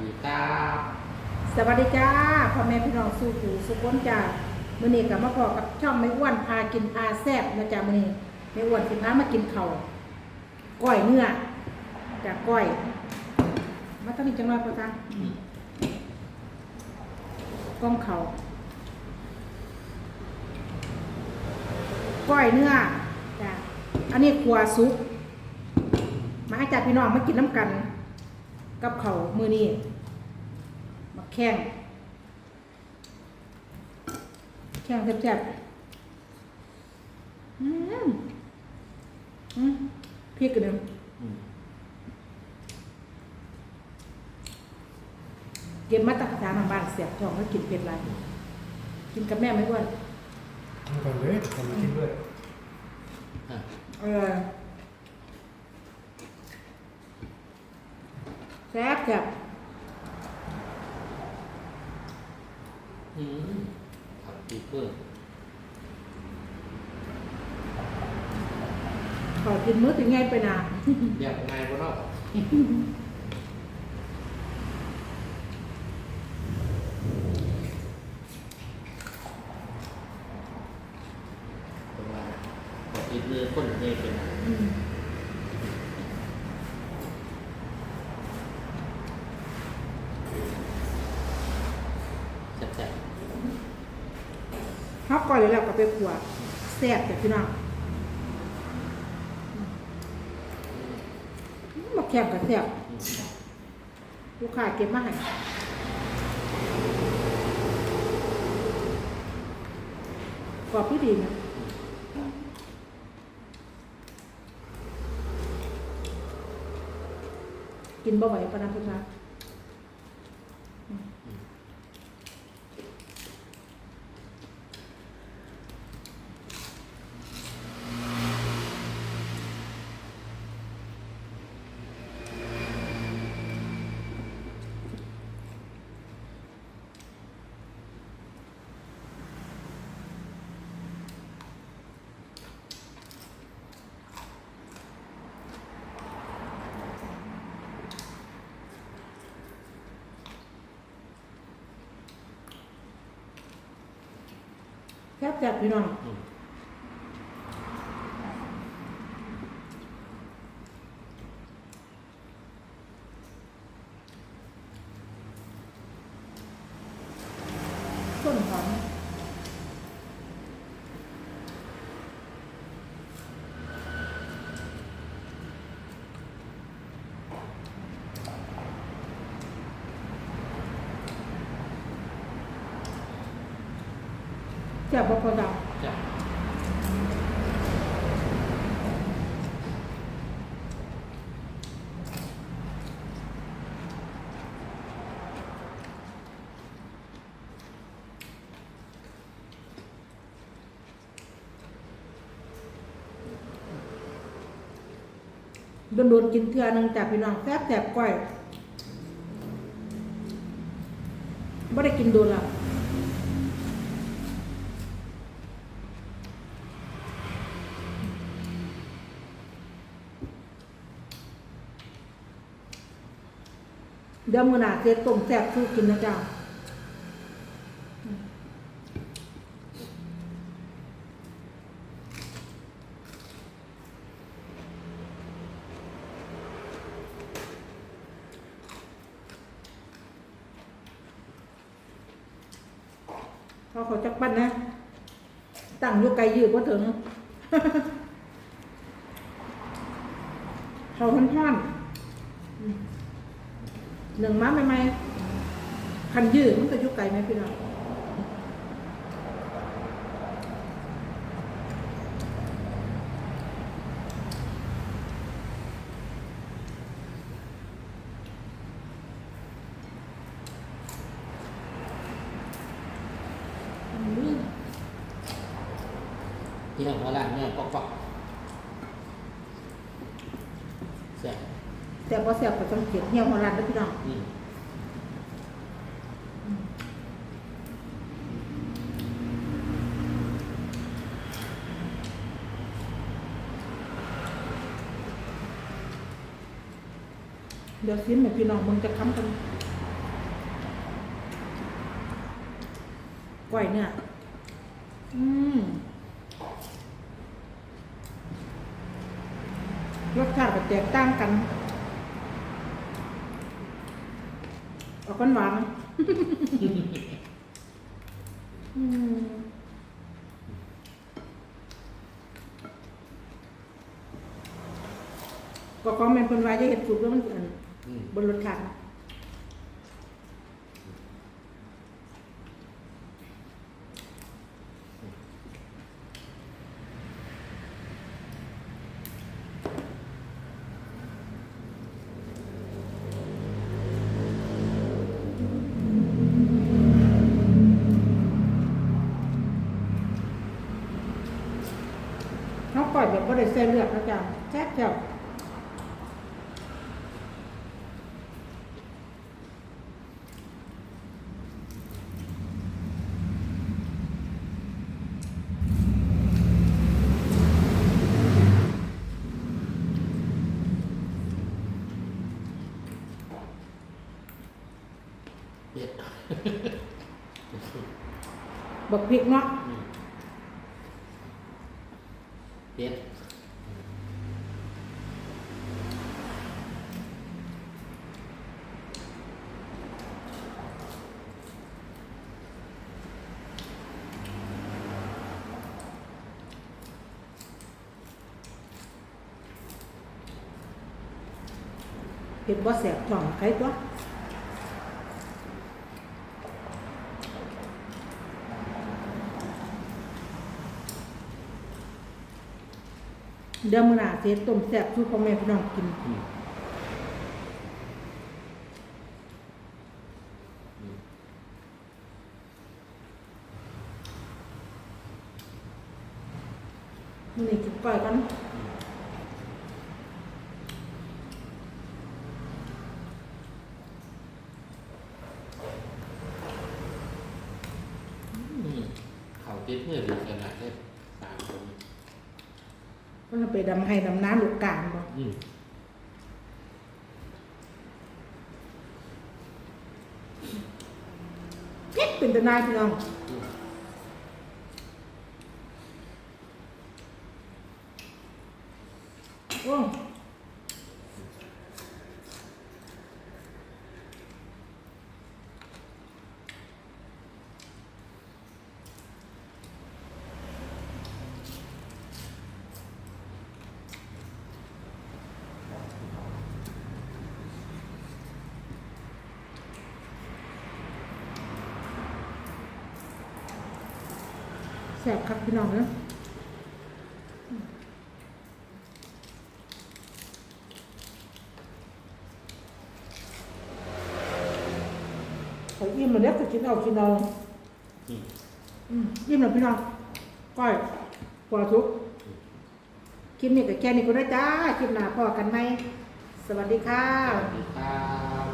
ดีครับสวัสดีจ้าพ่อแม่พี่น้องสู้หูสุขนจ้ามื้อนี้ก็มาพอกับช่องไม่อ้วนพากินพาแซ่บนะจ้ามื้อนี้ไม่อ้วนสิพามากินเข้าก้อยเนื้อจากก้อย มาตั้งนี้จังหวัดปะจ๊ะกล้องเขาก้อยเนื้อจ้าอันนี้ครัวซุปมาให้จ้าพี่น้องมากินน้ำกัน กับเขามือนี้ แข้งแข้งแซ่บๆ อืมอืมพริกกระเดิมอืมเก็บมาตักษาทางบ้านเสียบทองแล้วกินเผ็ดไรกินกับแม่ไหมอ้วนทำก่อนเลยทำมากินด้วยอะเออแซ่บแซ่บ อืมครับดีเพิ่มขอกินมื้อถึงไงไปนะอยากง่ายกว่าเราตรงนั้นขออีกเรื่องคนเองเป็นอะไร อืม แซ่บ เขาก่อยเลยแล้วก็ไปขัวแซ่บจ้ะพี่น้องมาแข่งกับแซ่บลูกค้าเก็บมาให้กรอบพี่ดีนะกินบ่ไหวปะนะพี่คะแซ่ บแซ่บพี่น้อง อืม ต้นหอม แซ่บบ่พอดาวจ้ะโดนๆกินเทื่อหนึงจากพี่น้องแซ่บแซ่บก้อยไม่ได้กินโดนและ เดี๋ยวมื้อหน้าเจ๊ต้มแซ่บสู้กินนะจ๊ะพอเขาจักปั้นนะ ตั้งอยู่ไกลยืดว่าถึงเขาท่อนๆ หนึ่งม้าใหม่ๆคันยืดมันก็อยุไกลไหมพี่น้องอืมที่ทำว่าร้านเนี่ยปอกๆ แต่พอเสียบก็ต้องเก็บเหี้ยวหัวรันด้วยพี่น้องอืมเดี๋ยวซิมให้พี่น้องมึงจะค้ำกันก่อยเนี่ย อืมรสชาติก็แตกต่างกัน ออกหวานๆอืมก็ของแม่นเพิ่นว่าจะเฮ็ดสุกแล้วมันอันอืมบนรถถัง เขาปล่อยแบบบ่ได้ใส่เลือดนะจ๊ะแซ่บแซ่บเผ็ดบักพริกเนาะ อืม เผ็ดเห็ดบ่าแสบท้องใครตัว เดี๋ยวมื้อหน้าสิเฮ็ดต้มแซ่บสู่พ่อแม่พี่น้องกิน อืมอืมมื้อนี้กินก้อยกันอืมเขาติดมือดีขนาดนี้สามคน เพิ่นเอา ไปดำให้ดำน้ำลูกกลางบ่อืมเก็บเป็นตาหนายพี่น้องอืมโอ้ แซ่บครับพี่น้องเด้อเขาอิ่มมาแล้วก็กินเอากินเอาอืมอืมอิ่มแล้วพี่น้องก้อยกว่าทุกคลิปนี้ก็แค่นี้ก็ได้จ้าคลิปหน้าพอกันไหมสวัสดีค่ะ สวัสดีครับ